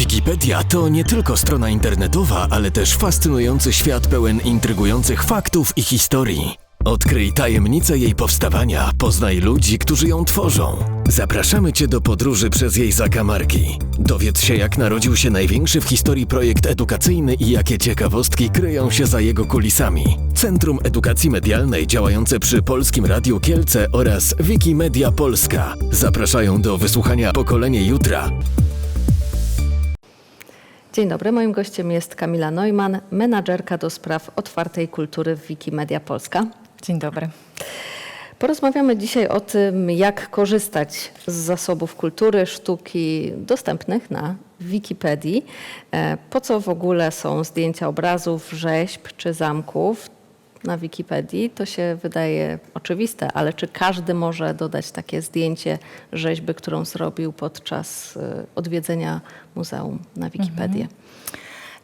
Wikipedia to nie tylko strona internetowa, ale też fascynujący świat pełen intrygujących faktów i historii. Odkryj tajemnicę jej powstawania, poznaj ludzi, którzy ją tworzą. Zapraszamy Cię do podróży przez jej zakamarki. Dowiedz się, jak narodził się największy w historii projekt edukacyjny i jakie ciekawostki kryją się za jego kulisami. Centrum Edukacji Medialnej działające przy Polskim Radiu Kielce oraz Wikimedia Polska zapraszają do wysłuchania Pokolenie Jutra Dzień dobry, moim gościem jest Kamila Neumann, menadżerka do spraw otwartej kultury w Wikimedia Polska. Dzień dobry. Porozmawiamy dzisiaj o tym, jak korzystać z zasobów kultury, sztuki dostępnych na Wikipedii. E, po co w ogóle są zdjęcia obrazów, rzeźb czy zamków na Wikipedii? To się wydaje oczywiste, ale czy każdy może dodać takie zdjęcie rzeźby, którą zrobił podczas e, odwiedzenia muzeum na Wikipedię? Mhm.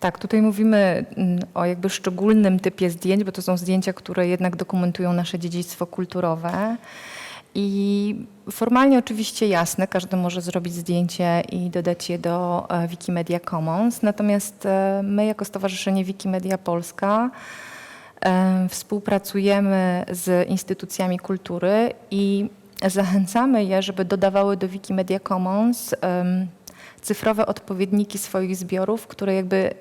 Tak, tutaj mówimy mm, o jakby szczególnym typie zdjęć, bo to są zdjęcia, które jednak dokumentują nasze dziedzictwo kulturowe. I formalnie oczywiście jasne, każdy może zrobić zdjęcie i dodać je do e, Wikimedia Commons. Natomiast e, my jako Stowarzyszenie Wikimedia Polska współpracujemy z instytucjami kultury i zachęcamy je, żeby dodawały do Wikimedia Commons cyfrowe odpowiedniki swoich zbiorów, które jakby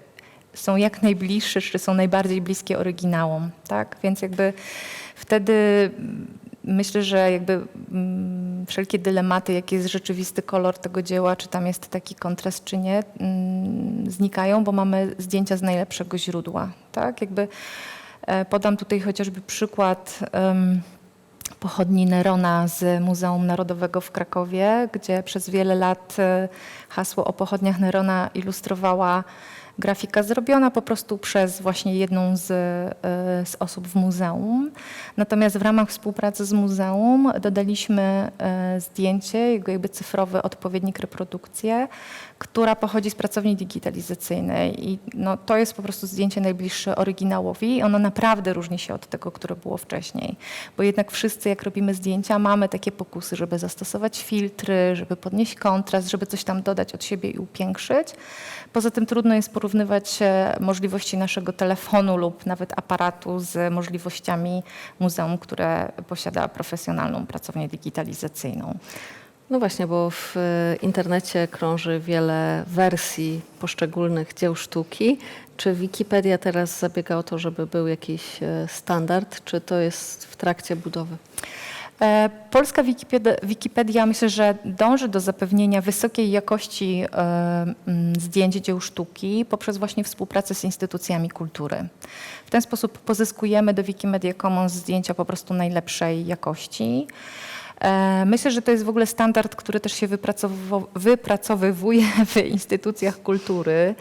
są jak najbliższe, czy są najbardziej bliskie oryginałom, tak? Więc jakby wtedy myślę, że jakby mm, wszelkie dylematy, jaki jest rzeczywisty kolor tego dzieła, czy tam jest taki kontrast, czy nie, mm, znikają, bo mamy zdjęcia z najlepszego źródła, tak? Jakby podam tutaj chociażby przykład pochodni Nerona z Muzeum Narodowego w Krakowie, gdzie przez wiele lat e, hasło o pochodniach Nerona ilustrowała grafika zrobiona po prostu przez właśnie jedną z, e, z osób w muzeum. Natomiast w ramach współpracy z muzeum dodaliśmy e, zdjęcie, jego jakby cyfrowy odpowiednik reprodukcję, która pochodzi z pracowni digitalizacyjnej i no, to jest po prostu zdjęcie najbliższe oryginałowi i ono naprawdę różni się od tego, które było wcześniej. Bo jednak wszyscy jak robimy zdjęcia mamy takie pokusy, żeby zastosować filtry, żeby podnieść kontrast, żeby coś tam dodać od siebie i upiększyć. Poza tym trudno jest porównywać e, możliwości naszego telefonu lub nawet aparatu z możliwościami muzeum, które posiada profesjonalną pracownię digitalizacyjną. No właśnie, bo w e, internecie krąży wiele wersji poszczególnych dzieł sztuki. Czy Wikipedia teraz zabiega o to, żeby był jakiś e, standard, czy to jest w trakcie budowy? E, polska Wikipedia, Wikipedia, myślę, że dąży do zapewnienia wysokiej jakości zdjęć dzieł sztuki poprzez właśnie współpracę z instytucjami kultury. W ten sposób pozyskujemy do Wikimedia Commons zdjęcia po prostu najlepszej jakości. E, myślę, że to jest w ogóle standard, który też się wypracowywuje w instytucjach kultury,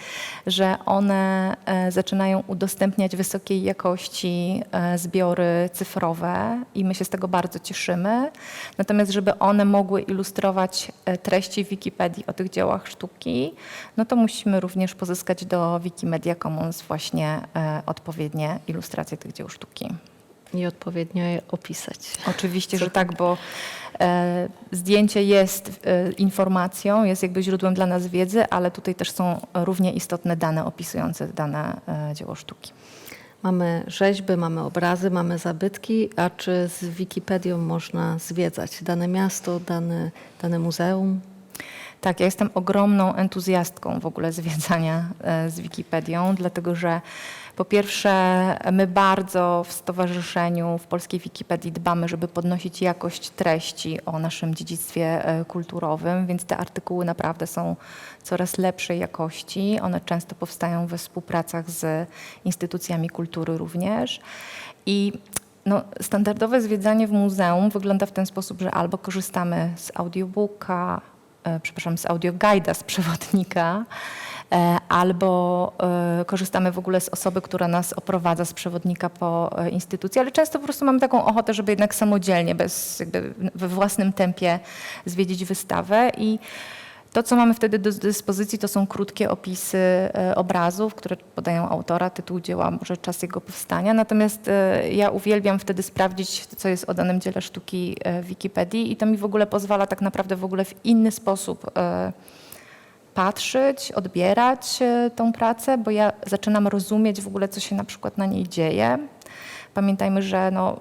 że one e, zaczynają udostępniać wysokiej jakości e, zbiory cyfrowe i my się z tego bardzo cieszymy. Natomiast, żeby one mogły ilustrować treści Wikipedii o tych dziełach sztuki, no to musimy również pozyskać do Wikimedia Commons właśnie odpowiednie ilustracje tych dzieł sztuki i odpowiednio je opisać. Oczywiście, że tak, bo e, zdjęcie jest e, informacją, jest jakby źródłem dla nas wiedzy, ale tutaj też są równie istotne dane opisujące dane e, dzieło sztuki. Mamy rzeźby, mamy obrazy, mamy zabytki, a czy z Wikipedią można zwiedzać dane miasto, dane, dane muzeum? Tak, ja jestem ogromną entuzjastką w ogóle zwiedzania e, z Wikipedią, dlatego że po pierwsze, my bardzo w stowarzyszeniu, w polskiej Wikipedii dbamy, żeby podnosić jakość treści o naszym dziedzictwie e, kulturowym, więc te artykuły naprawdę są coraz lepszej jakości. One często powstają we współpracach z instytucjami kultury również. I no, standardowe zwiedzanie w muzeum wygląda w ten sposób, że albo korzystamy z audiobooka, e, przepraszam, z audioguida, z przewodnika, albo e, korzystamy w ogóle z osoby, która nas oprowadza z przewodnika po e, instytucji, ale często po prostu mamy taką ochotę, żeby jednak samodzielnie, bez, jakby we własnym tempie zwiedzić wystawę i to, co mamy wtedy do dyspozycji, to są krótkie opisy obrazów, które podają autora, tytuł dzieła, może czas jego powstania. Natomiast ja uwielbiam wtedy sprawdzić, co jest o danym dziele sztuki w Wikipedii i to mi w ogóle pozwala tak naprawdę w ogóle w inny sposób patrzeć, odbierać e, tą pracę, bo ja zaczynam rozumieć w ogóle, co się na przykład na niej dzieje. Pamiętajmy, że no,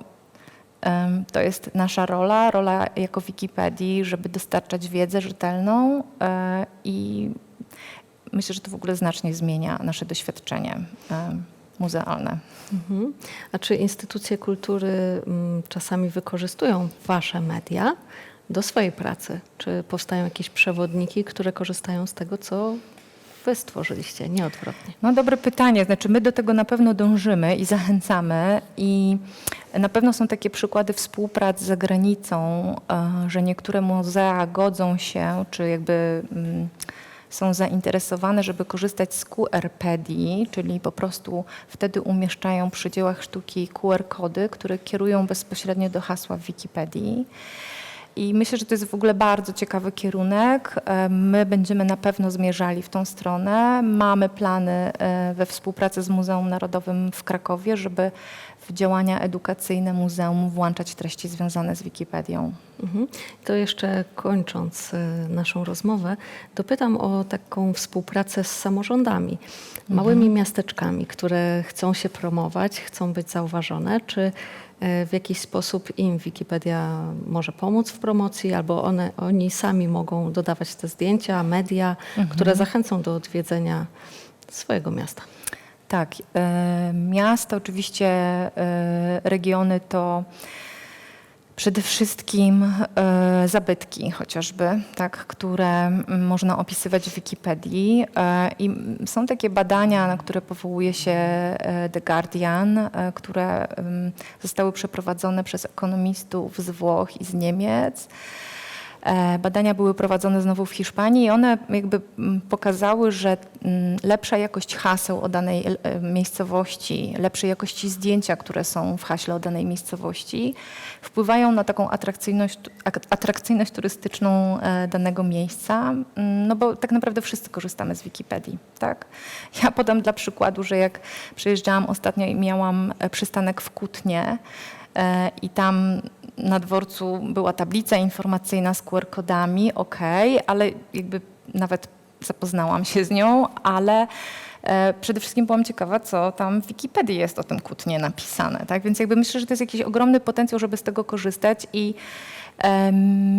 to jest nasza rola, rola jako Wikipedii, żeby dostarczać wiedzę rzetelną e, i myślę, że to w ogóle znacznie zmienia nasze doświadczenie muzealne. Mhm. A czy instytucje kultury mm, czasami wykorzystują wasze media do swojej pracy? Czy powstają jakieś przewodniki, które korzystają z tego, co wy stworzyliście, nie odwrotnie? No dobre pytanie. Znaczy my do tego na pewno dążymy i zachęcamy i na pewno są takie przykłady współpracy za granicą, e, że niektóre muzea godzą się, czy jakby mm, są zainteresowane, żeby korzystać z QR-pedii, czyli po prostu wtedy umieszczają przy dziełach sztuki QR-kody, które kierują bezpośrednio do hasła w Wikipedii. I myślę, że to jest w ogóle bardzo ciekawy kierunek. E, My będziemy na pewno zmierzali w tą stronę. Mamy plany e, we współpracy z Muzeum Narodowym w Krakowie, żeby w działania edukacyjne muzeum włączać treści związane z Wikipedią. Mhm. To jeszcze kończąc y, naszą rozmowę, dopytam o taką współpracę z samorządami, małymi miasteczkami, które chcą się promować, chcą być zauważone. Czy w jakiś sposób im Wikipedia może pomóc w promocji, albo one, oni sami mogą dodawać te zdjęcia, media, które zachęcą do odwiedzenia swojego miasta? Tak, e, miasta, oczywiście e, regiony to przede wszystkim e, zabytki chociażby, tak, które można opisywać w Wikipedii. E, I są takie badania, na które powołuje się e, The Guardian, które zostały przeprowadzone przez ekonomistów z Włoch i z Niemiec. E, Badania były prowadzone znowu w Hiszpanii i one jakby mm, pokazały, że mm, lepsza jakość haseł o danej e, miejscowości, lepszej jakości zdjęcia, które są w haśle o danej miejscowości, wpływają na taką atrakcyjność, ak- atrakcyjność turystyczną e, danego miejsca, Mm, no bo tak naprawdę wszyscy korzystamy z Wikipedii, tak? Ja podam dla przykładu, że jak przyjeżdżałam ostatnio i miałam przystanek w Kutnie, i tam na dworcu była tablica informacyjna z QR-kodami, ok, ale jakby nawet zapoznałam się z nią, ale e, przede wszystkim byłam ciekawa, co tam w Wikipedii jest o tym kłótnie napisane. Tak? Więc jakby myślę, że to jest jakiś ogromny potencjał, żeby z tego korzystać i e,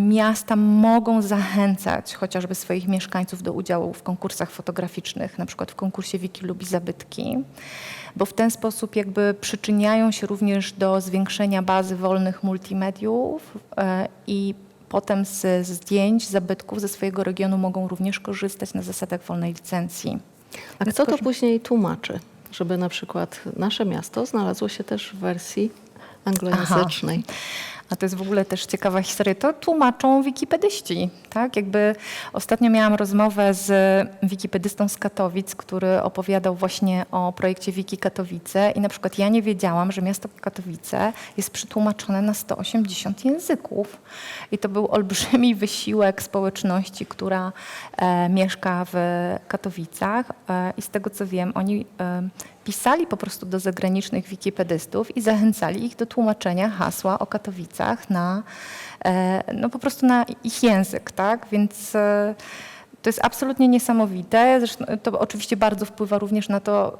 miasta mogą zachęcać chociażby swoich mieszkańców do udziału w konkursach fotograficznych, na przykład w konkursie Wiki lubi zabytki, bo w ten sposób jakby przyczyniają się również do zwiększenia bazy wolnych multimediów e, i potem z zdjęć, zabytków ze swojego regionu mogą również korzystać na zasadach wolnej licencji. A kto to później tłumaczy? Żeby na przykład nasze miasto znalazło się też w wersji anglojęzycznej. A to jest w ogóle też ciekawa historia. To tłumaczą wikipedyści. Tak? Jakby ostatnio miałam rozmowę z wikipedystą z Katowic, który opowiadał właśnie o projekcie Wiki Katowice i na przykład ja nie wiedziałam, że miasto Katowice jest przetłumaczone na 180 języków. I to był olbrzymi wysiłek społeczności, która e, mieszka w Katowicach e, i z tego co wiem, oni e, pisali po prostu do zagranicznych wikipedystów i zachęcali ich do tłumaczenia hasła o Katowicach na, e, no po prostu na ich język, tak? Więc e, to jest absolutnie niesamowite. Zresztą to oczywiście bardzo wpływa również na to,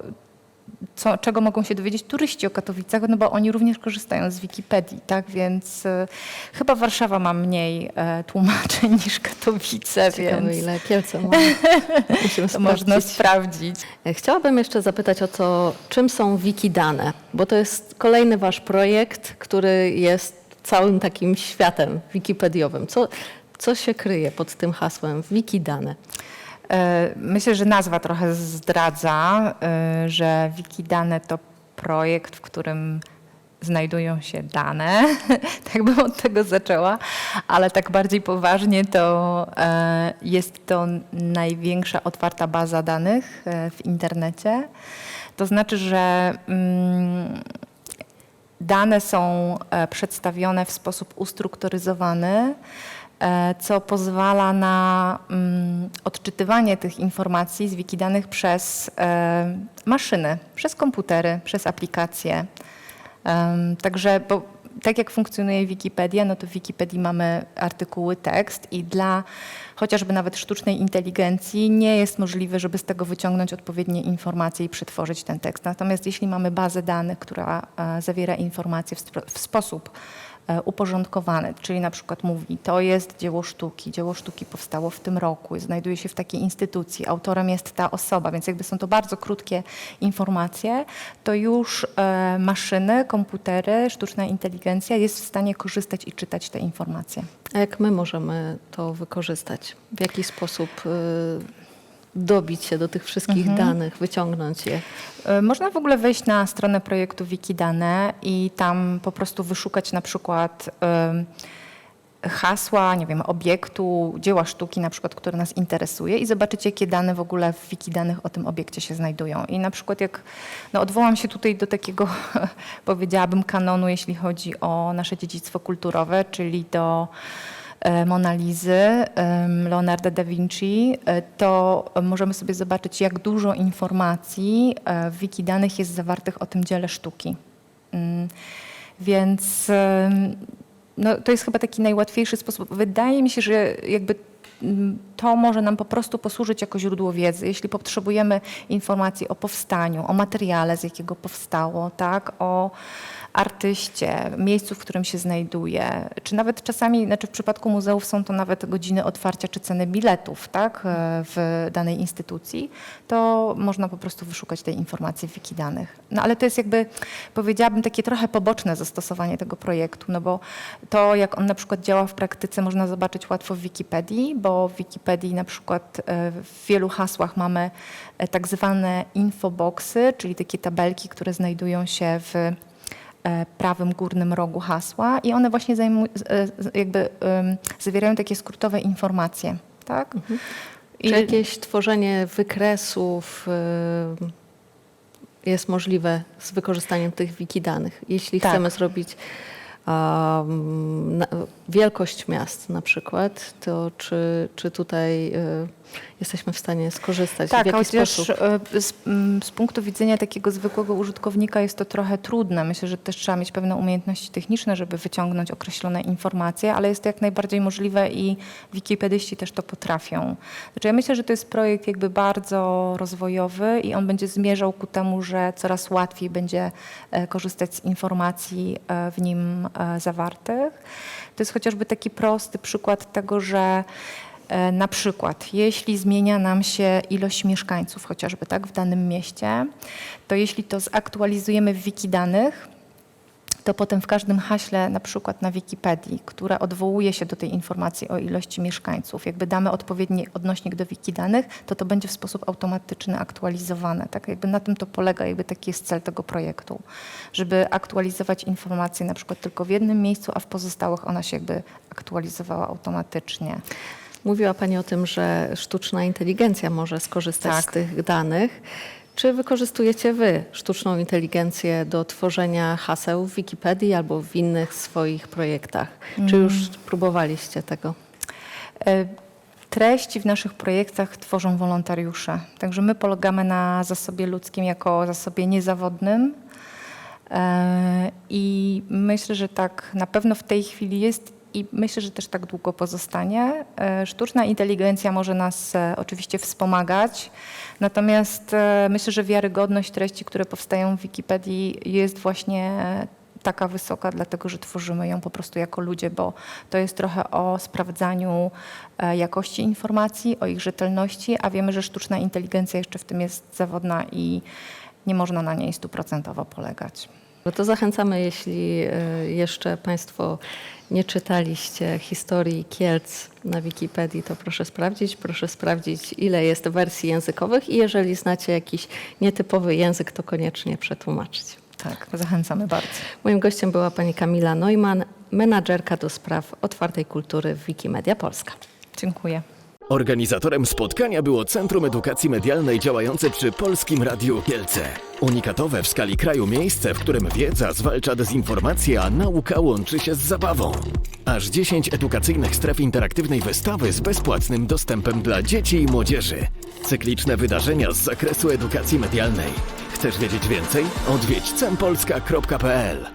co, czego mogą się dowiedzieć turyści o Katowicach, no bo oni również korzystają z Wikipedii, tak? Więc e, chyba Warszawa ma mniej e, tłumaczeń niż Katowice, Ciekawe, więc ile Kielce ma. Musimy to można sprawdzić. sprawdzić. Chciałabym jeszcze zapytać o to, czym są wikidane, bo to jest kolejny wasz projekt, który jest całym takim światem wikipediowym. Co, co się kryje pod tym hasłem wikidane? E, Myślę, że nazwa trochę zdradza, e, że Wikidane to projekt, w którym znajdują się dane. tak bym od tego zaczęła, ale tak bardziej poważnie to e, jest to największa otwarta baza danych w internecie. To znaczy, że mm, Dane są przedstawione w sposób ustrukturyzowany, co pozwala na mm, odczytywanie tych informacji z wikidanych przez e, maszyny, przez komputery, przez aplikacje. Także bo tak jak funkcjonuje Wikipedia, no to w Wikipedii mamy artykuły, tekst i dla chociażby nawet sztucznej inteligencji nie jest możliwe, żeby z tego wyciągnąć odpowiednie informacje i przetworzyć ten tekst. Natomiast jeśli mamy bazę danych, która e, zawiera informacje w, w sposób e, uporządkowany, czyli na przykład mówi, to jest dzieło sztuki, dzieło sztuki powstało w tym roku, znajduje się w takiej instytucji, autorem jest ta osoba, więc jakby są to bardzo krótkie informacje, to już e, maszyny, komputery, sztuczna inteligencja jest w stanie korzystać i czytać te informacje. A jak my możemy to wykorzystać? W jaki sposób y, dobić się do tych wszystkich Mhm. danych, wyciągnąć je? E, Można w ogóle wejść na stronę projektu Wikidane i tam po prostu wyszukać na przykład hasła, nie wiem, obiektu, dzieła sztuki na przykład, które nas interesuje i zobaczyć, jakie dane w ogóle w Wikidanych o tym obiekcie się znajdują. I na przykład jak, no odwołam się tutaj do takiego, powiedziałabym, kanonu, jeśli chodzi o nasze dziedzictwo kulturowe, czyli do Monalizy, em, Leonarda da Vinci, e, to możemy sobie zobaczyć, jak dużo informacji e, w Wikidanych jest zawartych o tym dziele sztuki. Mm, Więc no, to jest chyba taki najłatwiejszy sposób. Wydaje mi się, że jakby mm, to może nam po prostu posłużyć jako źródło wiedzy. Jeśli potrzebujemy informacji o powstaniu, o materiale, z jakiego powstało, tak, o artyście, miejscu, w którym się znajduje, czy nawet czasami, znaczy w przypadku muzeów są to nawet godziny otwarcia czy ceny biletów tak, e, w danej instytucji, to można po prostu wyszukać tej informacji w Wikidanych. No ale to jest jakby, powiedziałabym, takie trochę poboczne zastosowanie tego projektu, no bo to, jak on na przykład działa w praktyce, można zobaczyć łatwo w Wikipedii, bo w Wikipedii na przykład e, w wielu hasłach mamy e, tak zwane infoboxy, czyli takie tabelki, które znajdują się w e, prawym górnym rogu hasła i one właśnie jakby zawierają takie skrótowe informacje. Tak? Czy jakieś tworzenie wykresów jest możliwe z wykorzystaniem tych wikidanych? Jeśli Tak. chcemy zrobić wielkość miast na przykład, to czy, czy tutaj y, jesteśmy w stanie skorzystać? w Tak, jaki chociaż sposób? e, z, mm, z punktu widzenia takiego zwykłego użytkownika jest to trochę trudne. Myślę, że też trzeba mieć pewne umiejętności techniczne, żeby wyciągnąć określone informacje, ale jest to jak najbardziej możliwe i wikipedyści też to potrafią. Znaczy ja myślę, że to jest projekt jakby bardzo rozwojowy i on będzie zmierzał ku temu, że coraz łatwiej będzie e, korzystać z informacji e, w nim zawartych. To jest chociażby taki prosty przykład tego, że E, Na przykład, jeśli zmienia nam się ilość mieszkańców chociażby tak, w danym mieście, to jeśli to zaktualizujemy w Wikidanych, to potem w każdym haśle, na przykład na Wikipedii, które odwołuje się do tej informacji o ilości mieszkańców, jakby damy odpowiedni odnośnik do Wikidanych, to to będzie w sposób automatyczny aktualizowane. Tak jakby na tym to polega, jakby taki jest cel tego projektu, żeby aktualizować informacje na przykład tylko w jednym miejscu, a w pozostałych ona się jakby aktualizowała automatycznie. Mówiła Pani o tym, że sztuczna inteligencja może skorzystać Tak. z tych danych. Czy wykorzystujecie Wy sztuczną inteligencję do tworzenia haseł w Wikipedii albo w innych swoich projektach? Czy już próbowaliście tego? E, Treści w naszych projektach tworzą wolontariusze. Także my polegamy na zasobie ludzkim jako zasobie niezawodnym. E, I myślę, że tak na pewno w tej chwili jest i myślę, że też tak długo pozostanie. E, Sztuczna inteligencja może nas e, oczywiście wspomagać, natomiast e, myślę, że wiarygodność treści, które powstają w Wikipedii jest właśnie taka wysoka, dlatego że tworzymy ją po prostu jako ludzie, bo to jest trochę o sprawdzaniu jakości informacji, o ich rzetelności, a wiemy, że sztuczna inteligencja jeszcze w tym jest zawodna i nie można na niej stuprocentowo polegać. No to zachęcamy, jeśli y, jeszcze Państwo nie czytaliście historii Kielc na Wikipedii, to proszę sprawdzić. Proszę sprawdzić, ile jest wersji językowych i jeżeli znacie jakiś nietypowy język, to koniecznie przetłumaczyć. Tak, zachęcamy bardzo. Moim gościem była pani Kamila Neumann, menadżerka do spraw otwartej kultury w Wikimedia Polska. Dziękuję. Organizatorem spotkania było Centrum Edukacji Medialnej działające przy Polskim Radiu Kielce. Unikatowe w skali kraju miejsce, w którym wiedza zwalcza dezinformację, a nauka łączy się z zabawą. Aż 10 edukacyjnych stref interaktywnej wystawy z bezpłatnym dostępem dla dzieci i młodzieży. Cykliczne wydarzenia z zakresu edukacji medialnej. Chcesz wiedzieć więcej? Odwiedź cempolska.pl